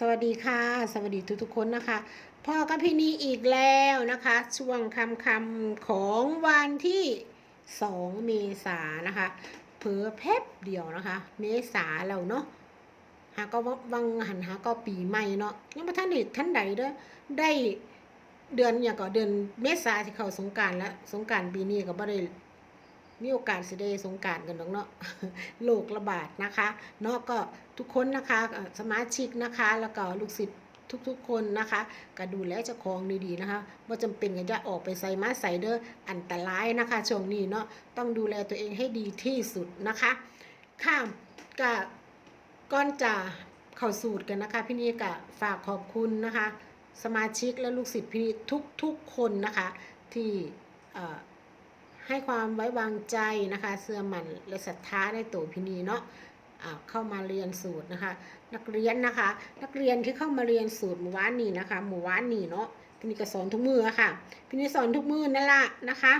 สวัสดีค่ะ สวัสดีทุกๆคนนะคะพ่อกับพี่นีอีกแล้วนะคะ ช่วงคำคำของวันที่2เมษายนนะคะเผลอแพบเดียวนะคะ เมษาแล้วเนาะหาก็วังหันหาก็ปีใหม่เนาะยังไม่ท่านได้ท่านใดเด้อได้เดือนอย่างก็เดือนเมษาที่เข้าสงการแล้วสงการปีนี้ก็บ่ได้ มีโอกาสสิได้สงการกันดอกเนาะโรคระบาดนะคะเนาะก็ทุกคนนะคะสมาชิกนะคะ แล้วก็ลูกศิษย์ทุกๆ คนนะคะก็ดูแลเจ้าของดีๆนะคะว่าจำเป็นก็จะออกไปใส่มาใส่เด้ออันตรายนะคะช่วงนี้เนาะต้องดูแลตัวเองให้ดีที่สุดนะคะค่ะก็ก่อนจะเข้าสูตรกันนะคะพี่นี่ก็ฝากขอบคุณนะคะ สมาชิกและลูกศิษย์พี่นี่ทุกๆคนนะคะที่เอ่อ ให้ความไว้วางใจนะคะ เสื่อมันและศรัทธาในตัวพินีเนาะเข้ามาเรียนสูตรนะคะ นักเรียนนะคะ นักเรียนที่เข้ามาเรียนสูตรหมู่บ้านนี้นะคะหมู่บ้านนี้เนาะพินีก็สอนทุกมือะค่ะพินีสอนทุกมือนั่นละนะคะ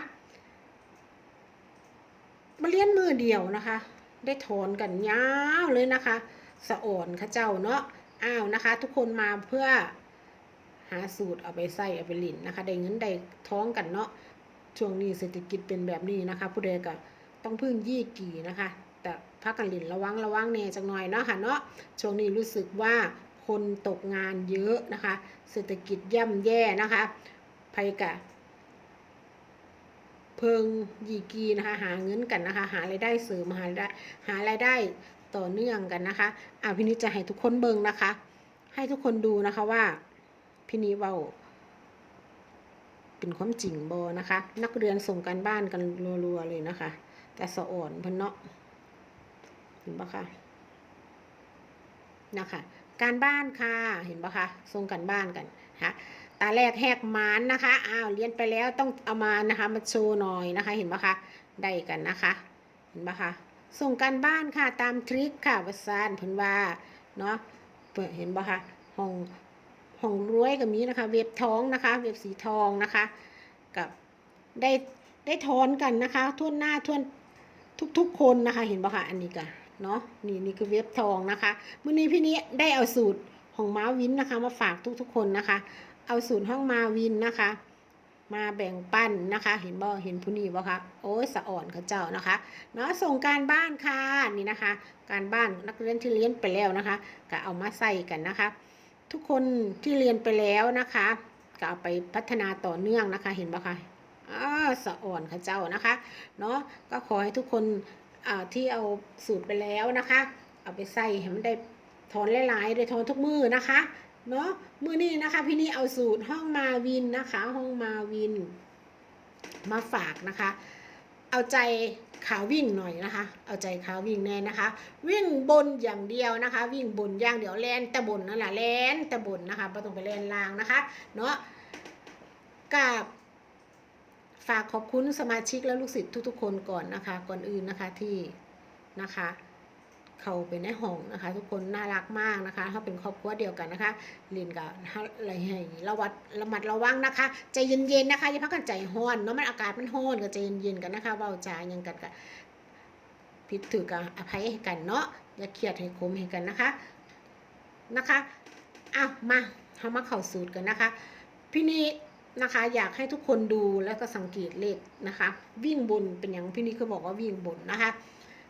มาเรียนมือเดียวนะคะ ได้ถอนกันยาวเลยนะคะ สะอ่อนข้าเจ้าเนาะอ้าวนะคะ ทุกคนมาเพื่อหาสูตรเอาไปใส่เอาไปหลินนะคะ ได้เงินได้ท้องกันเนาะ ช่วงนี้เศรษฐกิจเป็นแบบนี้นะคะ ผู้ใดก็ต้องพึ่งยี่กี่นะคะ แต่พักกันหลินระวังระวังแน่จังหน่อยเนาะค่ะเนาะช่วงนี้รู้สึกว่าคนตกงานเยอะนะคะ เศรษฐกิจย่ำแย่นะคะภัยกะเพิงยีกีนะคะ หาเงินกันนะคะ หารายได้เสริมหารายได้หารายได้ต่อเนื่องกันนะคะอ่าพี่นิดจะให้ทุกคนเบิงนะคะ ให้ทุกคนดูนะคะว่าพี่นิเว้า เป็นความจริงบอนะคะ นักเรียนส่งการบ้านกันรัวๆเลยนะคะ แต่สะอ่อนเพนเนาะเห็นปะคะนะคะ การบ้านค่ะเห็นปะคะส่งกันบ้านกันนะตาแรกแหกมานนะคะอ้าวเรียนไปแล้วต้องเอามานะคะมาโชว์หน่อยนะคะ เห็นปะคะได้กันนะคะ เห็นปะคะส่งการบ้านค่ะตามทริคค่ะวัสานเพิ่นว่าเนาะเปิดเห็นปะคะห้อง ห้องรวยก็มีนะคะ เว็บท้องนะคะ เว็บสีทองนะคะ กับได้ได้ทอนกันนะคะทั่วหน้าทั่วทุก ๆ คนนะคะ เห็นปะคะอันนี้ก็เนาะนี่นี่คือเว็บทองนะคะมื่อนี้พี่นี้ได้เอาสูตรของมาวินนะคะ มาฝากทุกๆคนนะคะ เอาสูตรห้องมาวินนะคะ มาแบ่งปันนะคะ เห็นบ่เห็นผู้นี้บ่คะโอ้ยสะอ่อนเขาเจ้านะคะเนาะส่งการบ้านค่ะนี่นะคะ การบ้านนักเรียนที่เรียนไปแล้วนะคะ ก็เอามาใส่กันนะคะ ทุกคนที่เรียนไปแล้วนะคะก็เอาไปพัฒนาต่อเนื่องนะคะ เห็นปะคะอ่าสะอ่อนค่ะเจ้านะคะ เนาะก็ขอให้ทุกคนอ่าที่เอาสูตรไปแล้วนะคะ เอาไปใส่ให้มันได้ถอนหลายๆได้ถอนทุกมือนะคะ เนาะมือนี้นะคะ พี่นี่เอาสูตรห้องมาวินนะคะ ห้องมาวินมาฝากนะคะ เอาใจขาวิ่งหน่อยนะคะ เอาใจขาวิ่งแน่นะคะ วิ่งบนอย่างเดียวนะคะ วิ่งบนอย่างเดียวแลนแต่บนนั่นแหละแลนแต่บนนะคะไม่ต้องไปแลนล่างนะคะเนาะกับฝากขอบคุณสมาชิกและลูกศิษย์ทุกๆ คนก่อนนะคะ ก่อนอื่นนะคะที่นะคะ เข้าไปในห้องนะคะ ทุกคนน่ารักมากนะคะเขาเป็นครอบครัวเดียวกันนะคะเรียนกับอะไรให้ระวัดระมัดระวังนะคะใจเย็นๆนะคะอย่าพักกันใจห้อนเนาะมันอากาศมันห้อนก็ใจเย็นๆกันนะคะเบาใจยังกันกับผิดถือกับอภัยให้กันเนาะอย่าเครียดให้คมให้กันนะคะนะคะอะมาเรามาเข้าสูตรกันนะคะ พี่นี่นะคะอยากให้ทุกคนดูแล้วก็สังเกตเลขนะคะ วิ่งบนเป็นอย่างพี่นี่เขาบอกว่าวิ่งบนนะคะ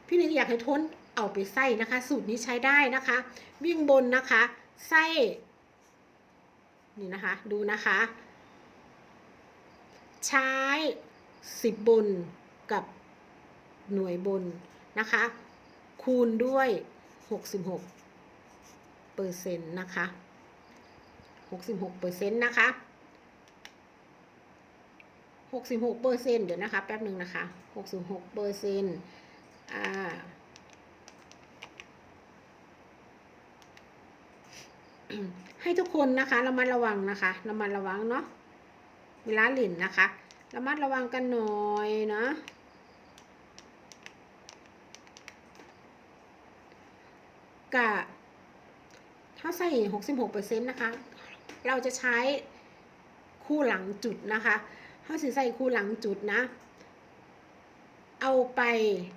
พี่นี่อยากให้ทน เอาไปใส่นะคะ สูตรนี้ใช้ได้นะคะ วิ่งบนนะคะไส้นี่นะคะ ดูนะคะ ใช้สิบบนกับหน่วยบนนะคะ คูณด้วยหกสิบหกเปอร์เซ็นต์นะคะหกสิบหกเปอร์เซ็นต์นะคะหกสิบหกเปอร์เซ็นต์เดี๋ยวนะคะ แป๊บหนึ่งนะคะหกสิบหกเปอร์เซ็นต์อ่า ให้ทุกคนนะคะระมัดระวังนะคะระมัดระวังเนาะเวลาหลินนะคะระมัดระวังกันหน่อยเนาะกะถ้าใส่หกสิบหกเปอร์เซ็นต์นะคะ เราจะใช้คู่หลังจุดนะคะถ้าสิใส่คู่หลังจุดนะเอาไป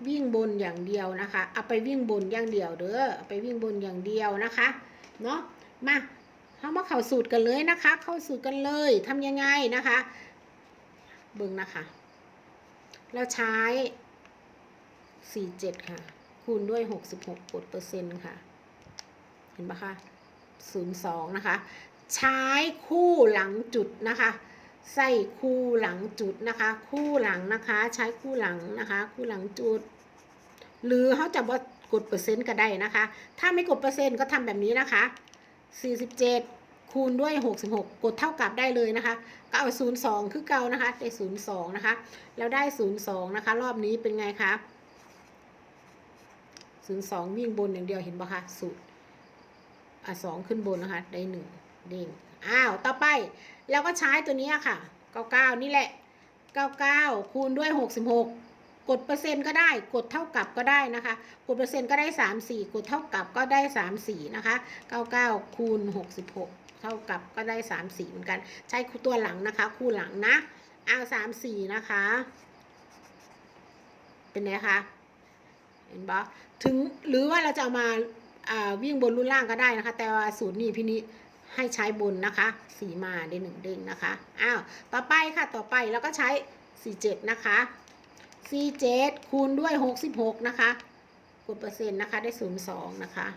วิ่งบนอย่างเดียวนะคะ เอาไปวิ่งบนอย่างเดียวเด้อ เอาไปวิ่งบนอย่างเดียวนะคะ เนาะ มาเรามาเข้าสูตรกันเลยนะคะ เข้าสูตรกันเลยทำยังไงนะคะ เบิ่งนะคะ เราใช้47ค่ะ คูณด้วย66กกดเปอร์เซ็นต์ค่ะ เห็นปะคะ02นย์สองนะคะ ใช้คู่หลังจุดนะคะ ใส่คู่หลังจุดนะคะ คู่หลังนะคะ ใช้คู่หลังนะคะ คู่หลังจุด หรือเขาจะว่ากดเปอร์เซ็นต์ก็ได้นะคะ ถ้าไม่กดเปอร์เซ็นต์ก็ทำแบบนี้นะคะ 47 คูณด้วย 66 กดเท่ากับได้เลยนะคะก็เอา02 คือเก่านะคะ ได้ 02 นะคะ แล้วได้ 02 นะคะ รอบนี้เป็นไงคะ 02 วิ่งบนอย่างเดียวเห็นปะคะสูตรอะสองขึ้นบนนะคะ ได้หนึ่งเด้งอ้าว ต่อไปเราก็ใช้ตัวนี้ค่ะ 99 นี่แหละ 99 คูณด้วย 66 กดเปอร์เซ็นต์ก็ได้ กดเท่ากับก็ได้นะคะ กดเปอร์เซ็นต์ก็ได้ 34 กดเท่ากับก็ได้ 34 นะคะ 99 คูณ 66 เท่ากับก็ได้ 34 เหมือนกัน ใช้ตัวหลังนะคะ คู่หลังนะ เอา 34 นะคะ เป็นไงคะ เห็นปะถึงหรือว่าเราจะเอามาาวิ่งบนรุ่นล่างก็ได้นะคะ แต่ว่าสูตรนี้พี่นี้ให้ใช้บนนะคะ สีมาได้หนึ่งเด้งนะคะ อ้าว ต่อไปค่ะ ต่อไปเราก็ใช้ 47 นะคะ 47คูณด้วย66นะคะกดเปอร์เซ็นต์นะคะ ได้02นะคะ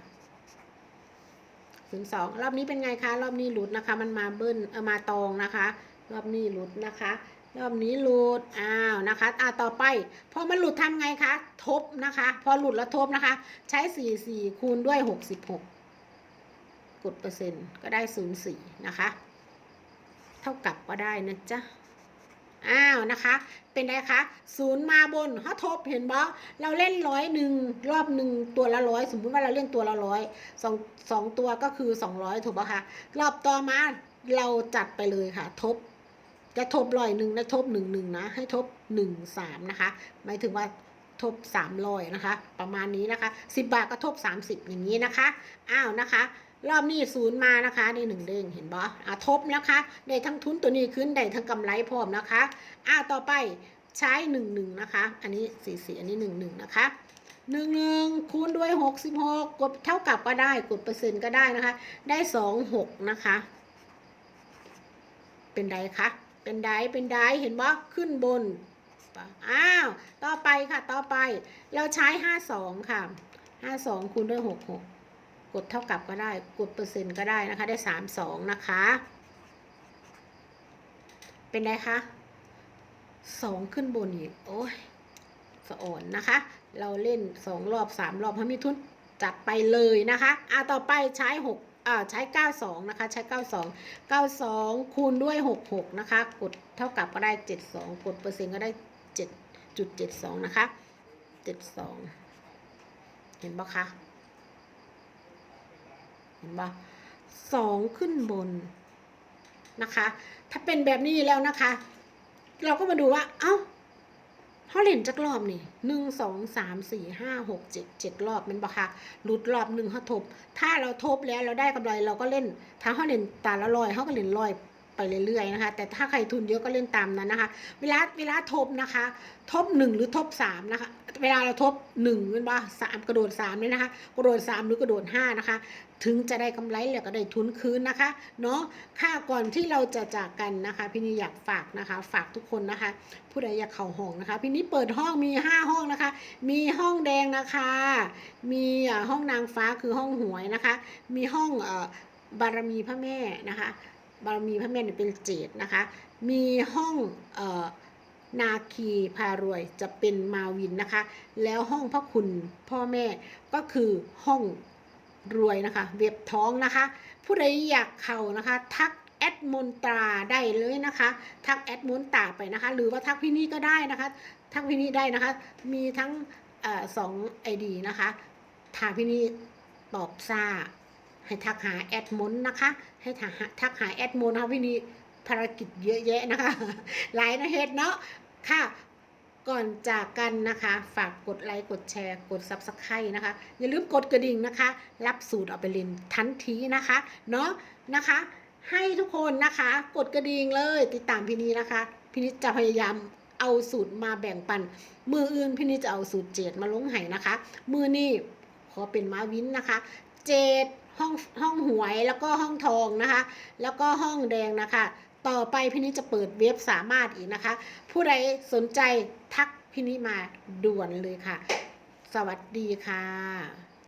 02รอบนี้เป็นไงคะ รอบนี้หลุดนะคะ มันมาเบิ้ลเออมาตองนะคะ รอบนี้หลุดนะคะ รอบนี้หลุดอ้าวนะคะอ่าต่อไปพอมันหลุดทำไงคะ ทบนะคะ พอหลุดแล้วทบนะคะ ใช้44คูณด้วย66กดเปอร์เซ็นต์ก็ได้04นะคะ เท่ากับก็ได้นะจ๊ะ อ้าวนะคะ เป็นไงคะศูนย์มาบนเขาทบเห็นบ่เราเล่นร้อยหนึ่งรอบหนึ่งตัวละร้อยสมมุติว่าเราเล่นตัวละร้อยสองสองตัวก็คือสองร้อยถูกป่ะคะรอบต่อมาเราจัดไปเลยค่ะ ทบ จะทบร้อยหนึ่งนะทบหนึ่งหนึ่งนะ ให้ทบหนึ่งสามนะคะหมายถึงว่าทบสามร้อยนะคะ ประมาณนี้นะคะสิบบาทก็ทบสามสิบอย่างนี้นะคะ อ้าวนะคะ รอบนี้ศูนย์มานะคะได้หนึ่งเด้งเห็นบ่อะทบนะคะได้ทั้งทุนตัวนี้ขึ้นได้ทั้งกำไรพร้อมนะคะอ้าวต่อไปใช้หนึ่งหนึ่งนะคะ อันนี้สี่สี่อันนี้หนึ่งหนึ่งนะคะหนึ่งหนึ่งคูณด้วยหกสิบหกกดเท่ากับก็ได้กดเปอร์เซ็นต์ก็ได้นะคะ ได้สองหกนะคะ เป็นไดคะเป็นไดเป็นไดเห็นบ่ขึ้นบนอ้าวต่อไปค่ะต่อไปเราใช้ห้าสองค่ะห้าสองคูณด้วยหกหก กดเท่ากับก็ได้ กดเปอร์เซ็นต์ก็ได้นะคะ ได้สามสองนะคะ เป็นไงคะสองขึ้นบนอีก โอ้ยสะอ่อนนะคะ เราเล่นสองรอบสามรอบพระมิทุนจัดไปเลยนะคะ อ่าต่อไปใช้หกอ่าใช้เก้าสองนะคะ ใช้เก้าสองเก้าสองคูณด้วยหกหกนะคะ กดเท่ากับก็ได้เจ็ดสองกดเปอร์เซ็นต์ก็ได้เจ็ดจุดเจ็ดสองนะคะเจ็ดสองเห็นปะคะ เห็นปะสองขึ้นบนนะคะ ถ้าเป็นแบบนี้แล้วนะคะ เราก็มาดูว่า เอ้าเขาเล่นจักรอบนี่หนึ่งสองสามสี่ห้าหกเจ็ดเจ็ดรอบแมันปะคะหลุดรอบหนึ่งเขาทบ ถ้าเราทบแล้วเราได้กำไรเราก็เล่นถ้าเขาเล่นตาละลอยเขาก็เล่นลอย ไปเรื่อยๆนะคะ แต่ถ้าใครทุนเยอะก็เล่นตามนั้นนะคะ เวลาเวลาทบนะคะ ทบหนึ่งหรือทบสามนะคะ เวลาเราทบหนึ่งเป็นว่าสามกระโดดสามเลยนะคะ กระโดดสามหรือกระโดดห้านะคะ ถึงจะได้กำไรแล้วก็ได้ทุนคืนนะคะ เนาะค่าก่อนที่เราจะจากกันนะคะ พี่นี่อยากฝากนะคะ ฝากทุกคนนะคะ ผู้ใดอยากเข้าห้องนะคะ พี่นี่เปิดห้องมีห้าห้องนะคะ มีห้องแดงนะคะ มีห้องนางฟ้าคือห้องหวยนะคะ มีห้องบารมีพระแม่นะคะ บารมีพระแม่เนี่ยเป็นเจดนะคะ มีห้องออนาคีพารวยจะเป็นมาวินนะคะ แล้วห้องพระคุณพ่อแม่ก็คือห้องรวยนะคะ เว็บท้องนะคะ ผู้ใดอยากเข้านะคะ ทักแอดมนตราได้เลยนะคะ ทักแอดมนตราไปนะคะ หรือว่าทักพี่นี่ก็ได้นะคะ ทักพี่นี่ได้นะคะ มีทั้งอสองไอดีนะคะทางพี่นี่ตอบซ่า ให้ทักหาแอดมอนนะคะ ให้ทักหาทักหาแอดมนนะคะพี่นี่ภารกิจเยอะแยะนะคะ หลายนะเฮ็ดเนาะค่ะก่อนจากกันนะคะ ฝากกดไลค์กดแชร์กด Subscribe นะคะ อย่าลืมกดกระดิ่งนะคะ รับสูตรเอาไปเรียนทันทีนะคะเนาะนะคะ ให้ทุกคนนะคะ กดกระดิ่งเลยติดตามพี่นี้นะคะพี่นี้จะพยายามเอาสูตรมาแบ่งปัน มืออื่นพี่นี้จะเอาสูตรเจ็ดมาลงให้นะคะ มือนี่ขอเป็นมาวินนะคะเจ็ด ห้องห้องหวยแล้วก็ห้องทองนะคะ แล้วก็ห้องแดงนะคะ ต่อไปพี่นิจะเปิดเว็บสามารถอีกนะคะ ผู้ใดสนใจทักพี่นิมาด่วนเลยค่ะ สวัสดีค่ะ